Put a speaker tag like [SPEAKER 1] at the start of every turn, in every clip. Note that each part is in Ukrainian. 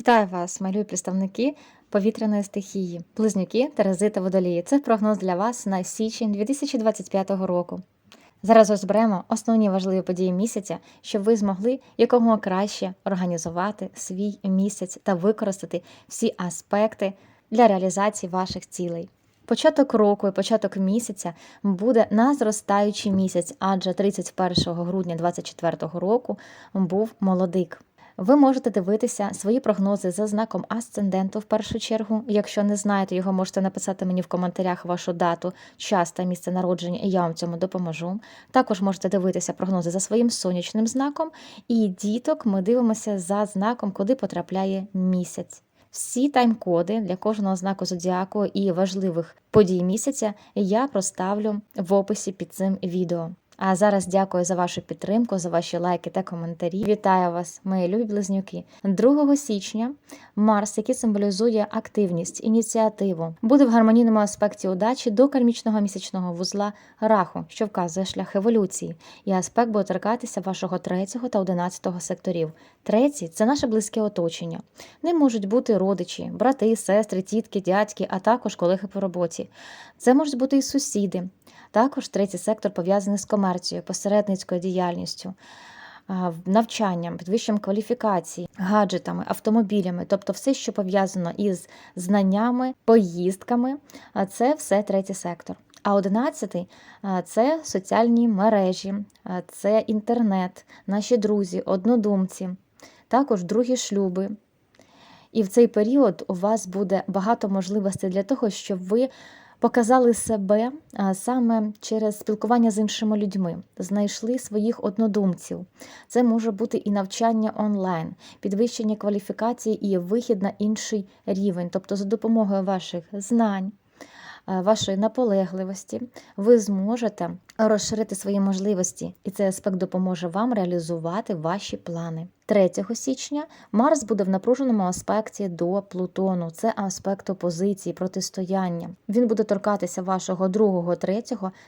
[SPEAKER 1] Вітаю вас, малюю представники повітряної стихії, близнюки, Терези та водолії. Це прогноз для вас на січень 2025 року. Зараз розберемо основні важливі події місяця, щоб ви змогли якомога краще організувати свій місяць та використати всі аспекти для реалізації ваших цілей. Початок року і початок місяця буде на зростаючий місяць, адже 31 грудня 2024 року був молодик. Ви можете дивитися свої прогнози за знаком асценденту в першу чергу. Якщо не знаєте його, можете написати мені в коментарях вашу дату, час та місце народження, і я вам цьому допоможу. Також можете дивитися прогнози за своїм сонячним знаком, і діток ми дивимося за знаком, куди потрапляє місяць. Всі тайм-коди для кожного знаку зодіаку і важливих подій місяця я проставлю в описі під цим відео. А зараз дякую за вашу підтримку, за ваші лайки та коментарі. Вітаю вас, мої любі близнюки. 2 січня Марс, який символізує активність, ініціативу, буде в гармонійному аспекті удачі до кармічного місячного вузла раху, що вказує шлях еволюції, і аспект буде торкатися вашого третього та одинадцятого секторів. Третій це наше близьке оточення. Ним можуть бути родичі, брати, сестри, тітки, дядьки, а також колеги по роботі. Це можуть бути і сусіди. Також третій сектор пов'язаний з комерцією, посередницькою діяльністю, навчанням, підвищенням кваліфікації, гаджетами, автомобілями, тобто все, що пов'язано із знаннями, поїздками, це все третій сектор. А одинадцятий це соціальні мережі, це інтернет, наші друзі, однодумці, також другі шлюби. І в цей період у вас буде багато можливостей для того, щоб ви показали себе саме через спілкування з іншими людьми, знайшли своїх однодумців. Це може бути і навчання онлайн, підвищення кваліфікації і вихід на інший рівень, тобто за допомогою ваших знань. А, Вашої наполегливості ви зможете розширити свої можливості, і цей аспект допоможе вам реалізувати ваші плани. 3 січня Марс буде в напруженому аспекті до Плутону. Це аспект опозиції, протистояння. Він буде торкатися вашого 2, 3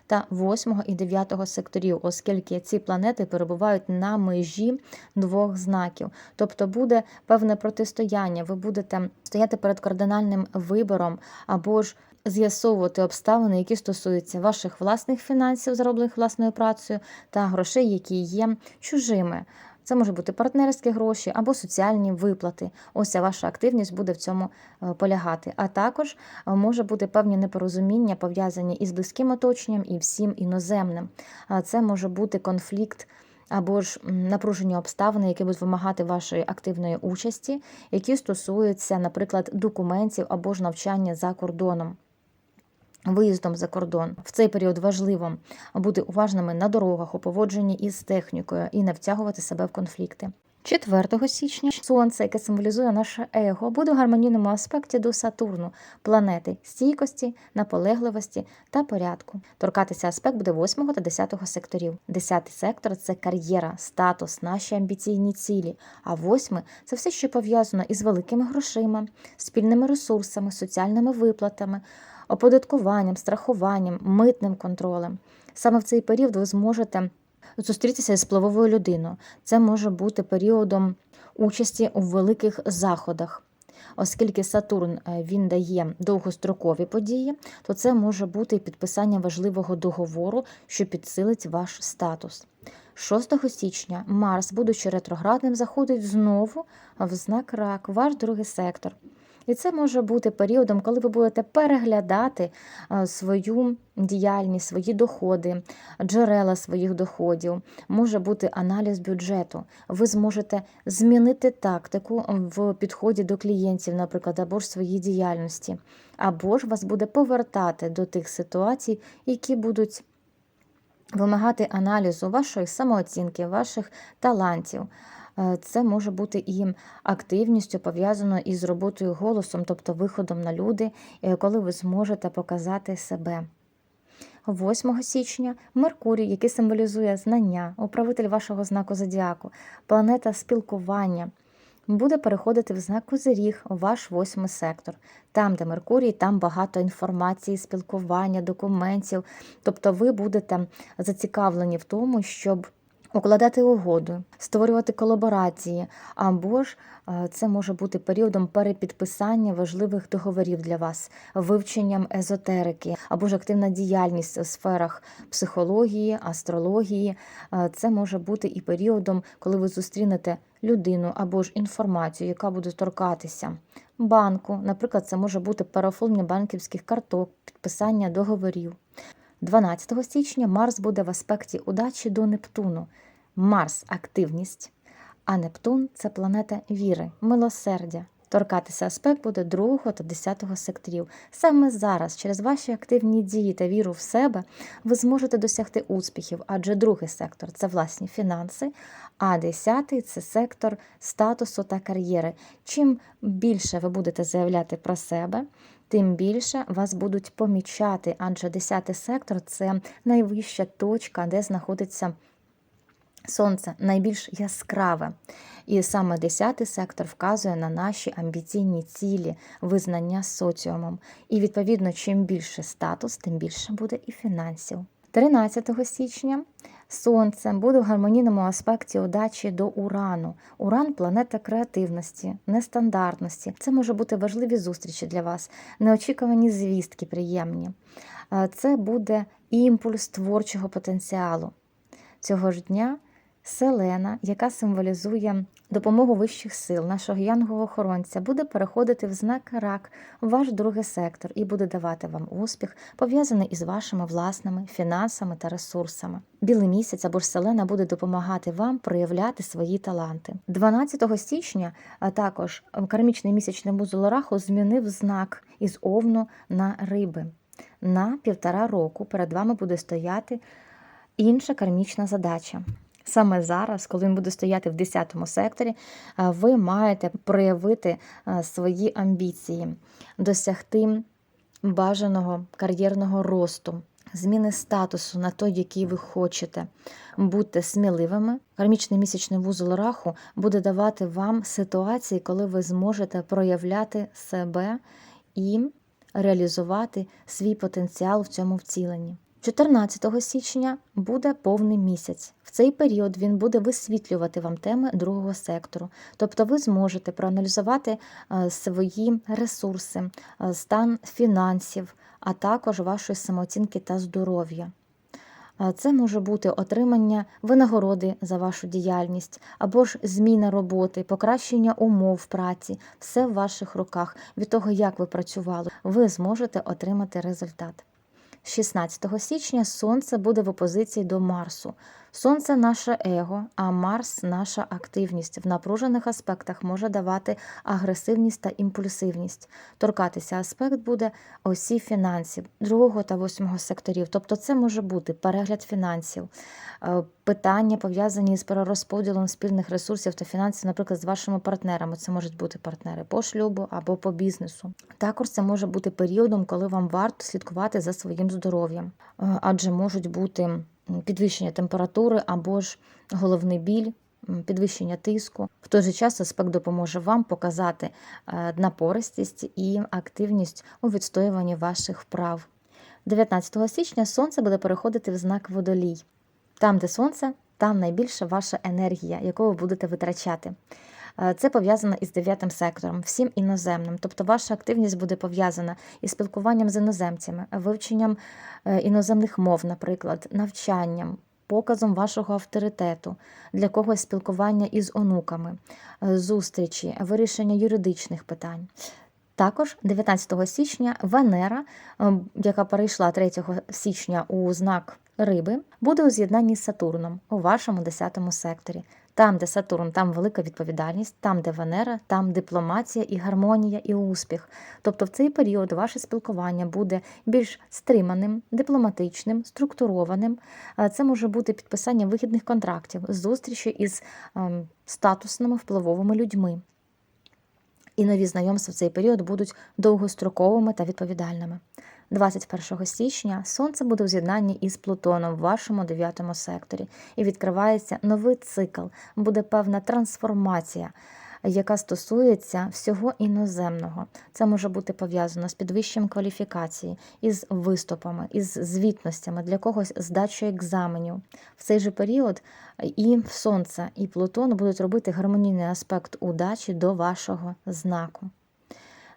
[SPEAKER 1] та 8 і 9 секторів, оскільки ці планети перебувають на межі двох знаків. Тобто буде певне протистояння. Ви будете стояти перед кардинальним вибором або ж з'ясовувати обставини, які стосуються ваших власних фінансів, зароблених власною працею, та грошей, які є чужими. Це може бути партнерські гроші або соціальні виплати. Ось ваша активність буде в цьому е, полягати. А також е, може бути певні непорозуміння, пов'язані із близьким оточенням і всім іноземним. Це може бути конфлікт. Або ж напружені обставини, які будуть вимагати вашої активної участі, які стосуються, наприклад, документів або ж навчання за кордоном. Виїздом за кордон в цей період важливо бути уважними на дорогах у поводженні із технікою і не втягувати себе в конфлікти. 4 січня сонце, яке символізує наше его, буде в гармонійному аспекті до Сатурну, планети стійкості, наполегливості та порядку. Торкатися аспект буде 8 та 10 секторів. 10 сектор це кар'єра, статус, наші амбіційні цілі. А 8 – це все, що пов'язано із великими грошима, спільними ресурсами, соціальними виплатами оподаткуванням, страхуванням, митним контролем. Саме в цей період ви зможете зустрітися з впливовою людиною. Це може бути періодом участі у великих заходах. Оскільки Сатурн е, він дає довгострокові події, то це може бути і підписання важливого договору, що підсилить ваш статус. 6 січня Марс, будучи ретроградним, заходить знову в знак рак, ваш другий сектор. І це може бути періодом, коли ви будете переглядати е, свою діяльність, свої доходи, джерела своїх доходів. Може бути аналіз бюджету. Ви зможете змінити тактику в підході до клієнтів, наприклад, або ж своїй діяльності, або ж вас буде повертати до тих ситуацій, які будуть. Вимагати аналізу вашої самооцінки, ваших талантів. Е, Це може бути і активністю пов'язано із роботою голосом, тобто виходом на люди, е, коли ви зможете показати себе. 8 січня Меркурій, який символізує знання, управитель вашого знаку зодіаку, планета спілкування, буде переходити в знак Козиріг, ваш восьмий сектор. Там, де Меркурій, там багато інформації, спілкування, документів. Тобто ви будете зацікавлені в тому, щоб укладати угоду, створювати колаборації, або ж е, це може бути періодом перепідписання важливих договорів для вас, вивченням езотерики, або ж активна діяльність у сферах психології, астрології. Е, Це може бути і періодом, коли ви зустрінете людину або ж інформацію, яка буде торкатися банку. Наприклад, це може бути переоформлення банківських карток, підписання договорів. 12 січня Марс буде в аспекті удачі до Нептуну. Марс активність, а Нептун це планета віри, милосердя. Торкатися аспект буде 2 та 10 секторів. Саме зараз, через ваші активні дії та віру в себе, ви зможете досягти успіхів, адже другий сектор це власні фінанси, а 10 це сектор статусу та кар'єри. Чим більше ви будете заявляти про себе, тим більше вас будуть помічати, адже 10 сектор це найвища точка, де знаходиться сонце, найбільш яскраве. І саме 10 сектор вказує на наші амбіційні цілі, визнання соціумом. І відповідно, чим більше статус, тим більше буде і фінансів. 13 січня Сонце буде в гармонійному аспекті удачі до Урану. Уран планета креативності, нестандартності. Це може бути важливі зустрічі для вас, неочікувані звістки, приємні. Е, Це буде імпульс творчого потенціалу. Цього ж дня Селена, яка символізує допомогу вищих сил, нашого янгового охоронця, буде переходити в знак рак, в ваш другий сектор, і буде давати вам успіх, пов'язаний із вашими власними фінансами та ресурсами. Білий місяць або ж селена буде допомагати вам проявляти свої таланти. 12 січня також кармічний місячний вузол Раху змінив знак із овну на риби. На півтора року перед вами буде стояти інша кармічна задача. Саме зараз, коли він буде стояти в 10 секторі, ви маєте проявити свої амбіції, досягти бажаного кар'єрного росту, зміни статусу на той, який ви хочете. Будьте сміливими. Кармічний місячний вузол раху буде давати вам ситуації, коли ви зможете проявляти себе і реалізувати свій потенціал в цьому вціленні. 14 січня буде повний місяць. В цей період він буде висвітлювати вам теми другого сектору. Тобто ви зможете проаналізувати е, свої ресурси, е, стан фінансів, а також вашої самооцінки та здоров'я. Е, Це може бути отримання винагороди за вашу діяльність, або ж зміна роботи, покращення умов праці, все в ваших руках. Від того, як ви працювали, ви зможете отримати результат. 16 січня Сонце буде в опозиції до Марсу. Сонце наше его, а Марс наша активність. В напружених аспектах може давати агресивність та імпульсивність. Торкатися аспект буде осі фінансів, другого та восьмого секторів. Тобто, це може бути перегляд фінансів, е, питання пов'язані з перерозподілом спільних ресурсів та фінансів, наприклад, з вашими партнерами. Це можуть бути партнери по шлюбу або по бізнесу. Також це може бути періодом, коли вам варто слідкувати за своїм здоров'ям, Е, адже можуть бути підвищення температури або ж головний біль. Підвищення тиску в той же час аспект допоможе вам показати е, напористість і активність у відстоюванні ваших прав. 19 січня сонце буде переходити в знак водолій. Там, де сонце, там найбільша ваша енергія, яку ви будете витрачати. Е, Це пов'язано із дев'ятим сектором, всім іноземним. Тобто ваша активність буде пов'язана із спілкуванням з іноземцями, вивченням е, іноземних мов, наприклад, навчанням, показом вашого авторитету, для когось спілкування із онуками, е, зустрічі, вирішення юридичних питань. Також 19 січня Венера, яка перейшла 3 січня у знак Риби, буде у з'єднанні з Сатурном у вашому 10 секторі. Там, де Сатурн, там велика відповідальність, там, де Венера, там дипломатія і гармонія, і успіх. Тобто в цей період ваше спілкування буде більш стриманим, дипломатичним, структурованим. Е, Це може бути підписання вигідних контрактів, зустрічі із ем, статусними впливовими людьми. І нові знайомства в цей період будуть довгостроковими та відповідальними. 21 січня Сонце буде у з'єднанні із Плутоном в вашому 9 секторі, і відкривається новий цикл, буде певна трансформація. яка стосується всього іноземного. Це може бути пов'язано з підвищенням кваліфікації, із виступами, із звітностями, для когось здачою екзаменів. В цей же період і Сонце, і Плутон будуть робити гармонійний аспект удачі до вашого знаку.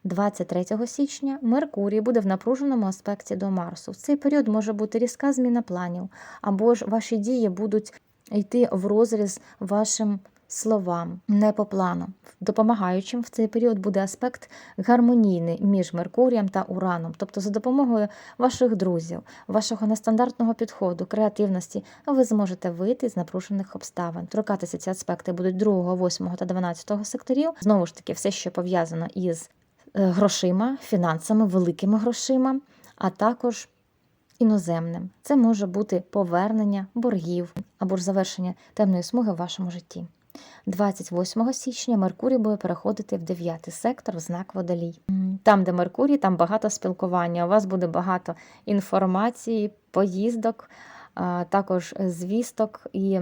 [SPEAKER 1] 23 січня Меркурій буде в напруженому аспекті до Марсу. В цей період може бути різка зміна планів, або ж ваші дії будуть йти в розріз вашим словам, не по плану. Допомагаючим в цей період буде аспект гармонійний між Меркурієм та Ураном, тобто за допомогою ваших друзів, вашого нестандартного підходу, креативності, ви зможете вийти з напружених обставин. Торкатися ці аспекти будуть 2, 8 та 12 секторів. Знову ж таки, все, що пов'язано із грошима, фінансами, великими грошима, а також іноземним. Це може бути повернення боргів або ж завершення темної смуги в вашому житті. 28 січня Меркурій буде переходити в 9 сектор в знак водолій. Там, де Меркурій, там багато спілкування. У вас буде багато інформації, поїздок, також звісток і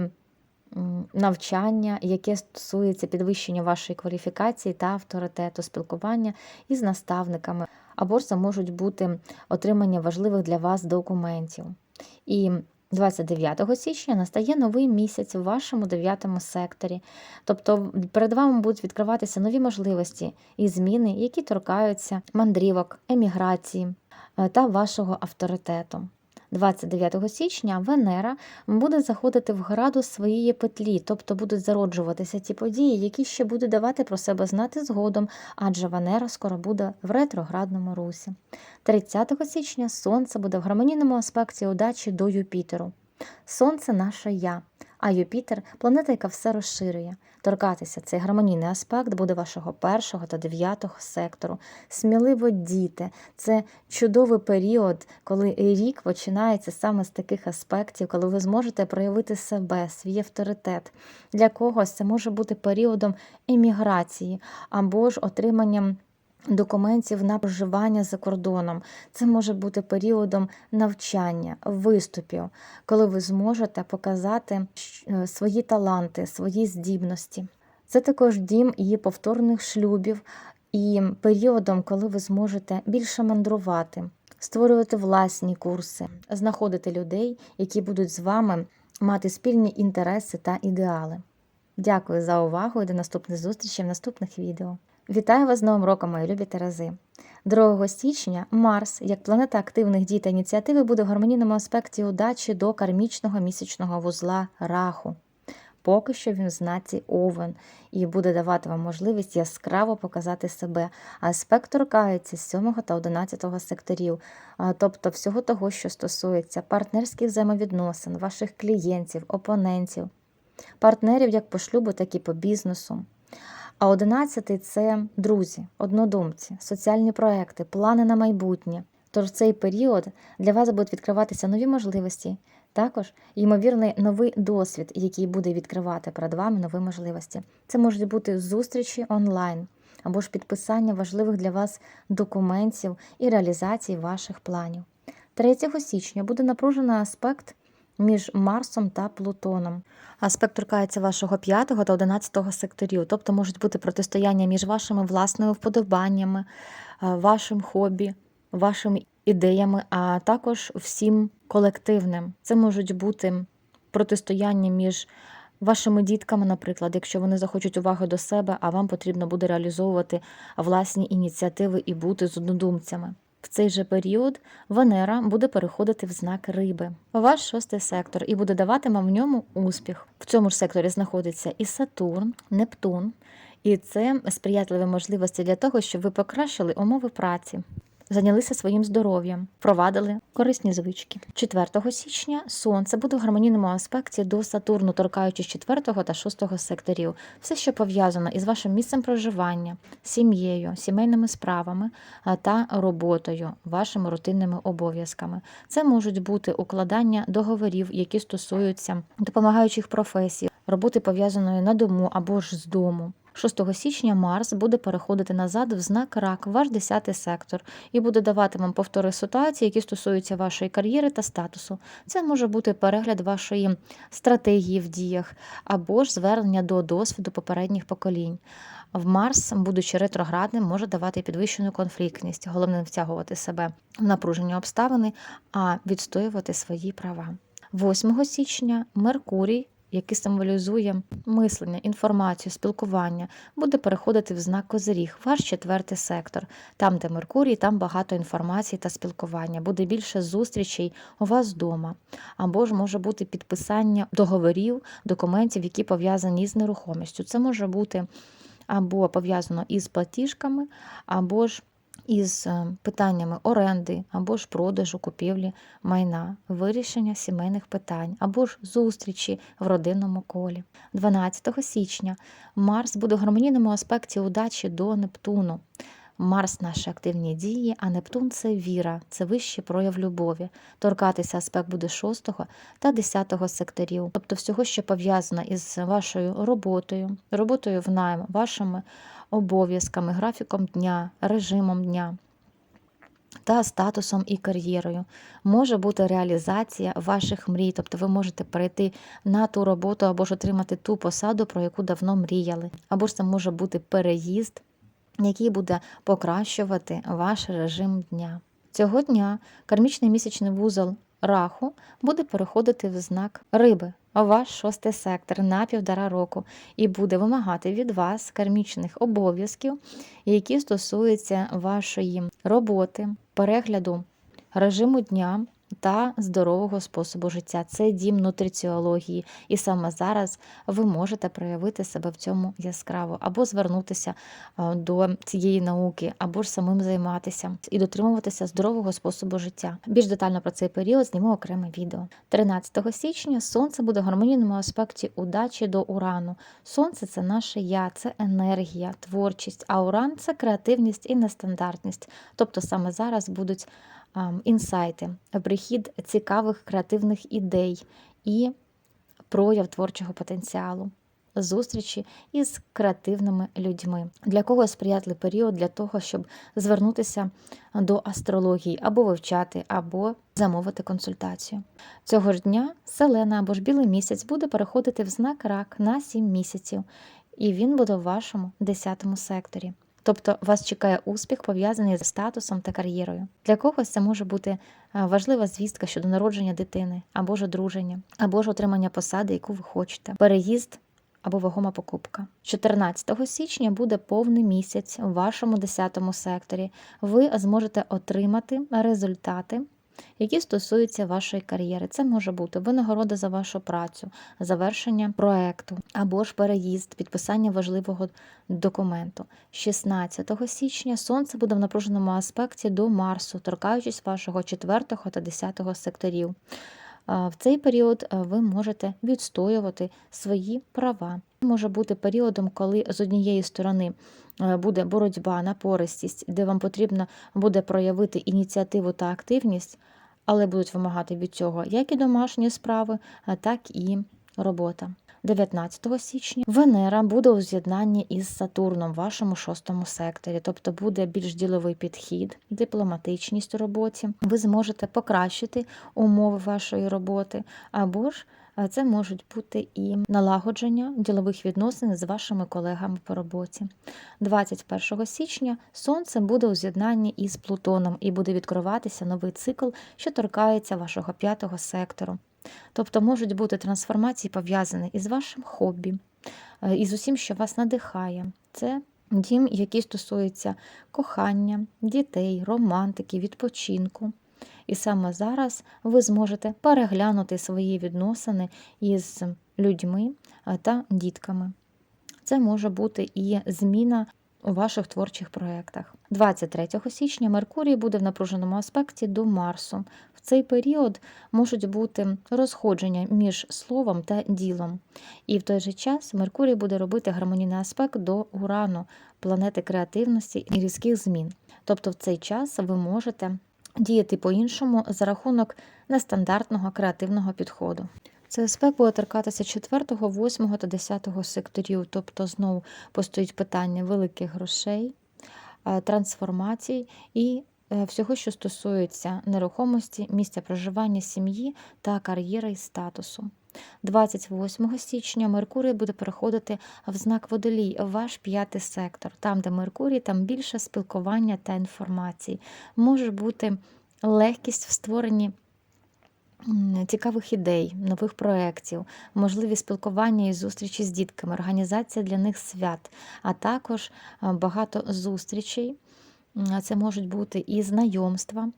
[SPEAKER 1] навчання, яке стосується підвищення вашої кваліфікації та авторитету, спілкування із наставниками, або це можуть бути отримання важливих для вас документів. І 29 січня настає новий місяць у вашому дев'ятому секторі. Тобто перед вами будуть відкриватися нові можливості і зміни, які торкаються мандрівок, еміграції е, та вашого авторитету. 29 січня Венера буде заходити в градус своєї петлі, тобто будуть зароджуватися ті події, які ще будуть давати про себе знати згодом, адже Венера скоро буде в ретроградному русі. 30 січня Сонце буде в гармонійному аспекті удачі до Юпітеру. Сонце наше я, а Юпітер планета, яка все розширює. Торкатися цей гармонійний аспект буде вашого першого та дев'ятого сектору. Сміливо діти. Це чудовий період, коли рік починається саме з таких аспектів, коли ви зможете проявити себе, свій авторитет. Для когось це може бути періодом еміграції або ж отриманням. Документів на проживання за кордоном. Це може бути періодом навчання, виступів, коли ви зможете показати е, свої таланти, свої здібності. Це також дім її повторних шлюбів і періодом, коли ви зможете більше мандрувати, створювати власні курси, знаходити людей, які будуть з вами мати спільні інтереси та ідеали. Дякую за увагу і до наступних зустрічей в наступних відео. Вітаю вас з Новим роком, мої любі Терези! 2 січня Марс, як планета активних дій та ініціативи, буде в гармонійному аспекті удачі до кармічного місячного вузла Раху. Поки що він в знаці Овен і буде давати вам можливість яскраво показати себе. Аспект торкається з 7 та 11 секторів, тобто всього того, що стосується партнерських взаємовідносин, ваших клієнтів, опонентів, партнерів як по шлюбу, так і по бізнесу. А одинадцятий це друзі, однодумці, соціальні проекти, плани на майбутнє. Тож в цей період для вас будуть відкриватися нові можливості, також ймовірний новий досвід, який буде відкривати перед вами нові можливості. Це можуть бути зустрічі онлайн або ж підписання важливих для вас документів і реалізації ваших планів. 3 січня буде напружений аспект між Марсом та Плутоном. Аспект торкається вашого 5 та 11 секторів, тобто можуть бути протистояння між вашими власними вподобаннями, е, вашим хобі, вашими ідеями, а також всім колективним. Це можуть бути протистояння між вашими дітками, наприклад, якщо вони захочуть уваги до себе, а вам потрібно буде реалізовувати власні ініціативи і бути з однодумцями. В цей же період Венера буде переходити в знак риби, ваш шостий сектор, і буде давати вам в ньому успіх. В цьому ж секторі знаходиться і Сатурн, Нептун, і це сприятливі можливості для того, щоб ви покращили умови праці. Зайнялися своїм здоров'ям, провадили корисні звички. 4 січня сонце буде в гармонійному аспекті до Сатурну, торкаючись 4 та 6 секторів. Все, що пов'язано із вашим місцем проживання, сім'єю, сімейними справами та роботою, вашими рутинними обов'язками. Це можуть бути укладання договорів, які стосуються допомагаючих професій, роботи пов'язаної на дому або ж з дому. 6 січня Марс буде переходити назад в знак рак, ваш 10 сектор, і буде давати вам повтори ситуації, які стосуються вашої кар'єри та статусу. Це може бути перегляд вашої стратегії в діях або ж звернення до досвіду попередніх поколінь. В Марс, будучи ретроградним, може давати підвищену конфліктність, головне не втягувати себе в напружені обставини, а відстоювати свої права. 8 січня Меркурій, який символізує мислення, інформацію, спілкування, буде переходити в знак Козиріг, ваш четвертий сектор. Там, де Меркурій, там багато інформації та спілкування. Буде більше зустрічей у вас вдома. Або ж може бути підписання договорів, документів, які пов'язані з нерухомістю. Це може бути або пов'язано із платіжками, або ж із е, питаннями оренди, або ж продажу, купівлі майна, вирішення сімейних питань, або ж зустрічі в родинному колі. 12 січня Марс буде в гармонійному аспекті удачі до Нептуну. Марс наші активні дії, а Нептун це віра, це вищий прояв любові. Торкатися аспект буде 6 та 10 секторів, тобто всього, що пов'язано із вашою роботою, роботою в найм, вашими обов'язками, графіком дня, режимом дня. Та статусом і кар'єрою може бути реалізація ваших мрій, тобто ви можете перейти на ту роботу або ж отримати ту посаду, про яку давно мріяли, або ж це може бути переїзд, який буде покращувати ваш режим дня. Цього дня кармічний місячний вузол раху буде переходити в знак риби, ваш шостий сектор на півтора року, і буде вимагати від вас кармічних обов'язків, які стосуються вашої роботи, перегляду режиму дня. Та здорового способу життя це дім нутриціології, і саме зараз ви можете проявити себе в цьому яскраво, або звернутися е, до цієї науки, або ж самим займатися і дотримуватися здорового способу життя. Більш детально про цей період зніму окреме відео. 13 січня сонце буде в гармонійному аспекті удачі до урану. Сонце це наше я, це енергія, творчість, а уран це креативність і нестандартність. Тобто саме зараз будуть інсайти, прихід цікавих креативних ідей і прояв творчого потенціалу, зустрічі із креативними людьми. Для кого сприятливий період для того, щоб звернутися до астрології або вивчати, або замовити консультацію. Цього ж дня селена або ж білий місяць буде переходити в знак рак на 7 місяців, і він буде в вашому 10 секторі. Тобто вас чекає успіх, пов'язаний з статусом та кар'єрою. Для когось це може бути е, важлива звістка щодо народження дитини, або ж одруження, або ж отримання посади, яку ви хочете, переїзд або вагома покупка. 14 січня буде повний місяць у вашому 10 секторі. Ви зможете отримати результати які стосуються вашої кар'єри. Це може бути винагорода за вашу працю, завершення проекту або ж переїзд, підписання важливого документу. 16 січня сонце буде в напруженому аспекті до Марсу, торкаючись вашого 4 та 10 секторів. В цей період ви можете відстоювати свої права. Може бути періодом, коли з однієї сторони буде боротьба, напористість, де вам потрібно буде проявити ініціативу та активність, але будуть вимагати від цього як і домашні справи, так і робота. 19 січня Венера буде у з'єднанні із Сатурном в вашому шостому секторі, тобто буде більш діловий підхід, дипломатичність у роботі. Ви зможете покращити умови вашої роботи, або ж це можуть бути і налагодження ділових відносин з вашими колегами по роботі. 21 січня Сонце буде у з'єднанні із Плутоном і буде відкриватися новий цикл, що торкається вашого п'ятого сектору. Тобто можуть бути трансформації пов'язані із вашим хобі, е, із усім, що вас надихає. Це дім, який стосується кохання, дітей, романтики, відпочинку. І саме зараз ви зможете переглянути свої відносини із людьми е, та дітками. Це може бути і зміна у ваших творчих проєктах. 23 січня Меркурій буде в напруженому аспекті до Марсу. В цей період можуть бути розходження між словом та ділом. І в той же час Меркурій буде робити гармонійний аспект до Урану, планети креативності і різких змін. Тобто в цей час ви можете діяти по-іншому за рахунок нестандартного креативного підходу. Це аспект буде торкатися 4, 8 та 10 секторів, тобто знову постоїть питання великих грошей, е, трансформацій і е, всього, що стосується нерухомості, місця проживання сім'ї та кар'єри і статусу. 28 січня Меркурій буде переходити в знак водолій, ваш п'ятий сектор. Там, де Меркурій, там більше спілкування та інформації. Може бути легкість в створенні цікавих ідей, нових проєктів, можливі спілкування і зустрічі з дітками, організація для них свят, а також е, багато зустрічей. Це можуть бути і знайомства,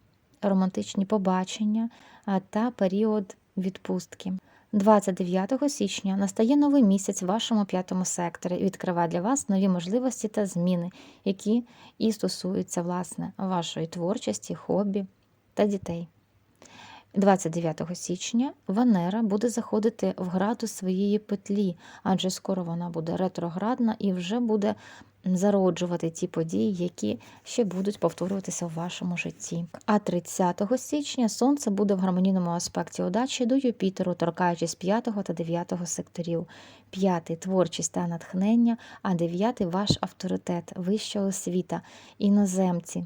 [SPEAKER 1] романтичні побачення та період відпустки. 29 січня настає новий місяць в вашому п'ятому секторі і відкриває для вас нові можливості та зміни, які і стосуються власне вашої творчості, хобі та дітей. 29 січня Венера буде заходити в градус своєї петлі, адже скоро вона буде ретроградна і вже буде зароджувати ті події, які ще будуть повторюватися в вашому житті. А 30 січня Сонце буде в гармонійному аспекті удачі до Юпітеру, торкаючись 5 та 9 секторів. П'ятий творчість та натхнення, а дев'ятий ваш авторитет, вища освіта, іноземці.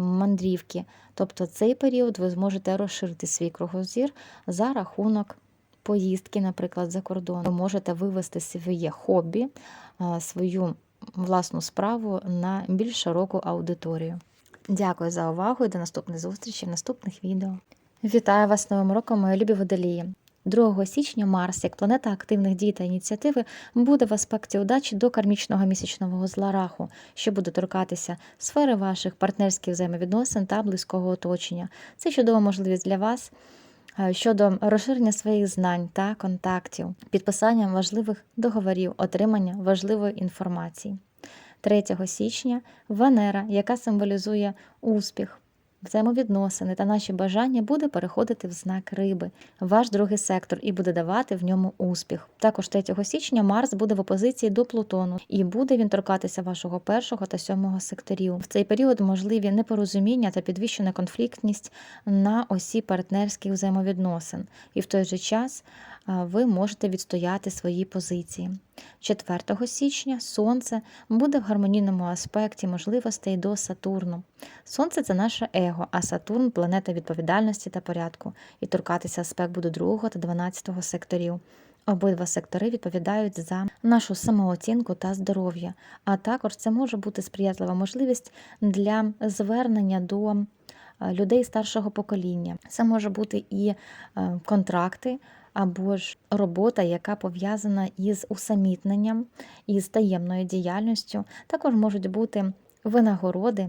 [SPEAKER 1] Мандрівки, тобто цей період ви зможете розширити свій кругозір за рахунок поїздки, наприклад, за кордон. Ви можете вивести своє хобі, свою власну справу на більш широку аудиторію. Дякую за увагу і до наступних зустрічей в наступних відео. Вітаю вас з Новим роком, мої любі водолії! 2 січня Марс, як планета активних дій та ініціативи, буде в аспекті удачі до кармічного місячного вузла раху, що буде торкатися сфери ваших партнерських взаємовідносин та близького оточення. Це чудова можливість для вас е, щодо розширення своїх знань та контактів, підписання важливих договорів, отримання важливої інформації. 3 січня Венера, яка символізує успіх, взаємовідносини та наші бажання, буде переходити в знак риби, ваш другий сектор, і буде давати в ньому успіх. Також 3 січня Марс буде в опозиції до Плутону, і буде він торкатися вашого першого та сьомого секторів. В цей період можливі непорозуміння та підвищена конфліктність на осі партнерських взаємовідносин, і в той же час ви можете відстояти свої позиції. 4 січня Сонце буде в гармонійному аспекті можливостей до Сатурну. Сонце це наше его, а Сатурн планета відповідальності та порядку. І торкатися аспект буде 2 та 12 секторів. Обидва сектори відповідають за нашу самооцінку та здоров'я, а також це може бути сприятлива можливість для звернення до е, людей старшого покоління. Це може бути і е, контракти, або ж робота, яка пов'язана із усамітненням, із таємною діяльністю. Також можуть бути винагороди,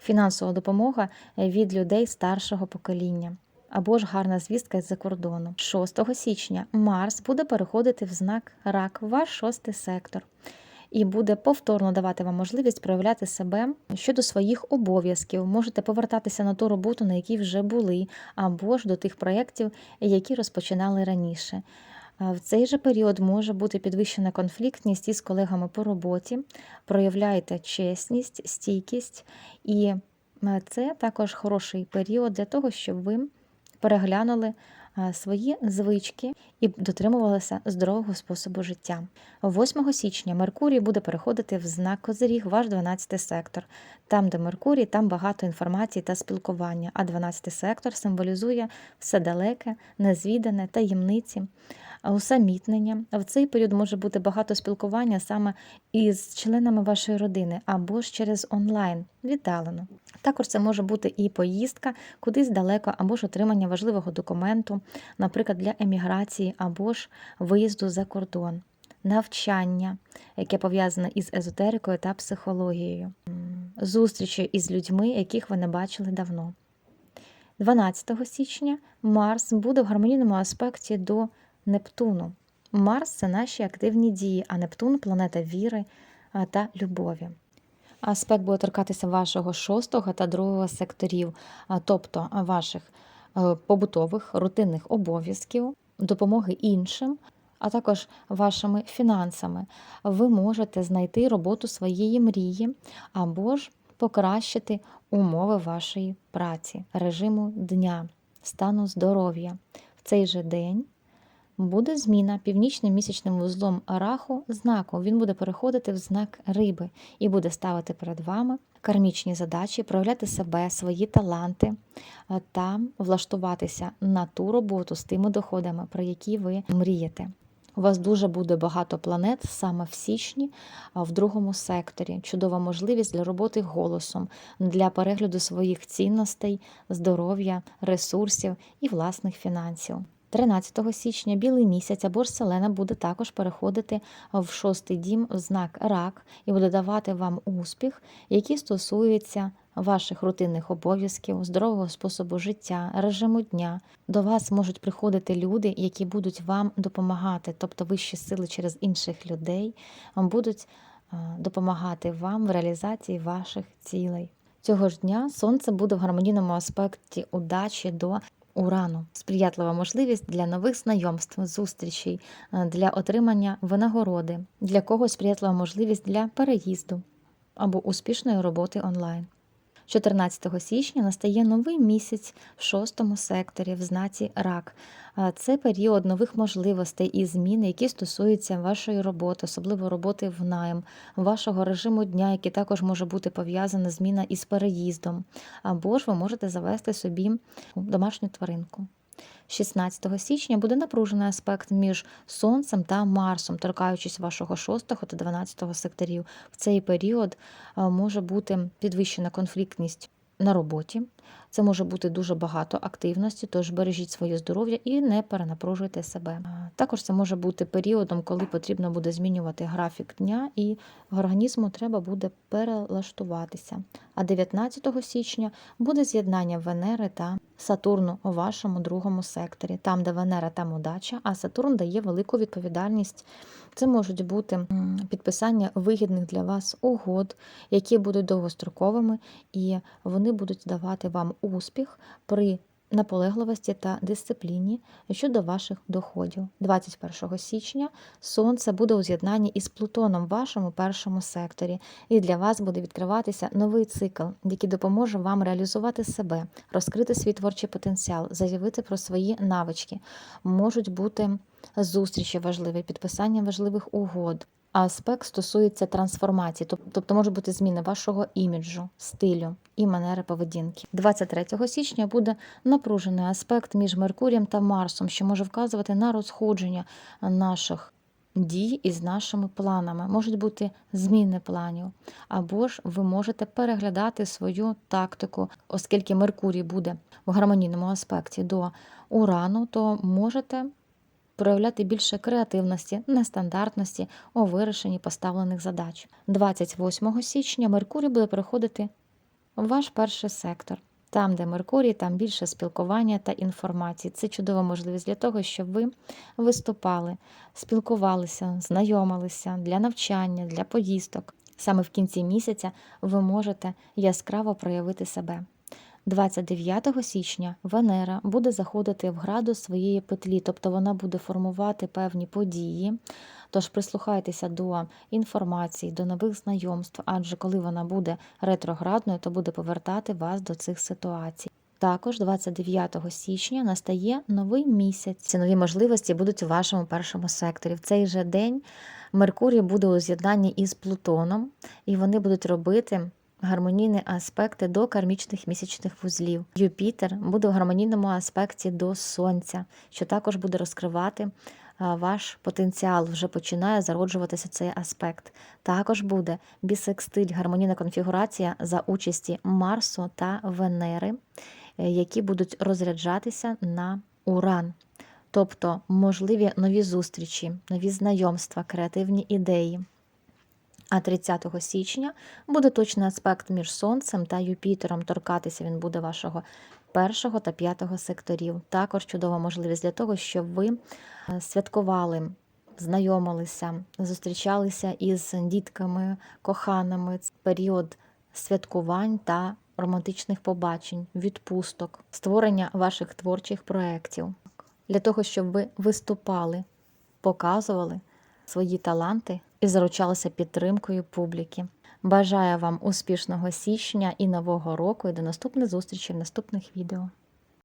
[SPEAKER 1] фінансова допомога від людей старшого покоління. Або ж гарна звістка з-за кордону. 6 січня Марс буде переходити в знак рак, ваш шостий сектор, і буде повторно давати вам можливість проявляти себе щодо своїх обов'язків. Можете повертатися на ту роботу, на якій вже були, або ж до тих проєктів, які розпочинали раніше. В цей же період може бути підвищена конфліктність із колегами по роботі. Проявляйте чесність, стійкість, і е, це також хороший період для того, щоб ви переглянули свої звички і дотримувалися здорового способу життя. 8 січня Меркурій буде переходити в знак Козиріг, ваш 12 сектор. Там, де Меркурій, там багато інформації та спілкування, а 12 сектор символізує все далеке, незвідане, таємниці. Усамітнення в цей період може бути багато спілкування саме із членами вашої родини або ж через онлайн віддалено. Також це може бути і поїздка кудись далеко, або ж отримання важливого документу, наприклад, для еміграції, або ж виїзду за кордон, навчання, яке пов'язане із езотерикою та психологією, зустрічі із людьми, яких ви не бачили давно. 12 січня Марс буде в гармонійному аспекті до Нептуну. Марс це наші активні дії, а Нептун планета віри та любові. Аспект буде торкатися вашого шостого та другого секторів, тобто ваших побутових рутинних обов'язків, допомоги іншим, а також вашими фінансами. Ви можете знайти роботу своєї мрії або ж покращити умови вашої праці, режиму дня, стану здоров'я. В цей же день буде зміна північним місячним вузлом раху знаку. Він буде переходити в знак риби і буде ставити перед вами кармічні задачі, проявляти себе, свої таланти е, та влаштуватися на ту роботу з тими доходами, про які ви мрієте. У вас дуже буде багато планет саме в січні, в другому секторі. Чудова можливість для роботи голосом, для перегляду своїх цінностей, здоров'я, ресурсів і власних фінансів. 13 січня білий місяць або ж селена буде також переходити в шостий дім в знак рак і буде давати вам успіх, який стосується ваших рутинних обов'язків, здорового способу життя, режиму дня. До вас можуть приходити люди, які будуть вам допомагати, тобто вищі сили через інших людей будуть е, допомагати вам в реалізації ваших цілей. Цього ж дня сонце буде в гармонійному аспекті удачі до Урану сприятлива можливість для нових знайомств, зустрічей, е, для отримання винагороди, для когось сприятлива можливість для переїзду або успішної роботи онлайн. 14 січня настає новий місяць в шостому секторі в знаці рак. Це період нових можливостей і змін, які стосуються вашої роботи, особливо роботи в найм, вашого режиму дня, який також може бути пов'язана зміна із переїздом, або ж ви можете завести собі домашню тваринку. 16 січня буде напружений аспект між Сонцем та Марсом, торкаючись вашого 6 та 12 секторів. В цей період може бути підвищена конфліктність на роботі. Це може бути дуже багато активності, тож бережіть своє здоров'я і не перенапружуйте себе. Також це може бути періодом, коли потрібно буде змінювати графік дня, і організму треба буде перелаштуватися. А 19 січня буде з'єднання Венери та Сатурну у вашому другому секторі, там, де Венера, там удача, а Сатурн дає велику відповідальність. Це можуть бути підписання вигідних для вас угод, які будуть довгостроковими, і вони будуть давати вам успіх при наполегливості та дисципліні щодо ваших доходів. 21 січня сонце буде у з'єднанні із Плутоном в вашому першому секторі, і для вас буде відкриватися новий цикл, який допоможе вам реалізувати себе, розкрити свій творчий потенціал, заявити про свої навички. Можуть бути зустрічі важливі, підписання важливих угод. Аспект стосується трансформації, тобто може бути зміна вашого іміджу, стилю і манери поведінки. 23 січня буде напружений аспект між Меркурієм та Марсом, що може вказувати на розходження наших дій із нашими планами. Можуть бути зміни планів, або ж ви можете переглядати свою тактику, оскільки Меркурій буде в гармонійному аспекті до Урану, то можете проявляти більше креативності, нестандартності у вирішенні поставлених задач. 28 січня Меркурій буде переходити в ваш перший сектор. Там, де Меркурій, там більше спілкування та інформації. Це чудова можливість для того, щоб ви виступали, спілкувалися, знайомилися для навчання, для поїздок. Саме в кінці місяця ви можете яскраво проявити себе. 29 січня Венера буде заходити в градус своєї петлі, тобто вона буде формувати певні події. Тож прислухайтеся до інформації, до нових знайомств, адже коли вона буде ретроградною, то буде повертати вас до цих ситуацій. Також 29 січня настає новий місяць. Ці нові можливості будуть у вашому першому секторі. В цей же день Меркурій буде у з'єднанні із Плутоном, і вони будуть робити гармонійні аспекти до кармічних місячних вузлів. Юпітер буде в гармонійному аспекті до Сонця, що також буде розкривати ваш потенціал. Вже починає зароджуватися цей аспект. Також буде бісекстиль, гармонійна конфігурація за участі Марсу та Венери, е, які будуть розряджатися на Уран. Тобто можливі нові зустрічі, нові знайомства, креативні ідеї. А 30 січня буде точний аспект між Сонцем та Юпітером. Торкатися він буде вашого першого та п'ятого секторів. Також чудова можливість для того, щоб ви е, святкували, знайомилися, зустрічалися із дітками, коханими. Це період святкувань та романтичних побачень, відпусток, створення ваших творчих проєктів. Для того, щоб ви виступали, показували свої таланти і заручалися підтримкою публіки. Бажаю вам успішного січня і нового року і до наступних зустрічей в наступних відео.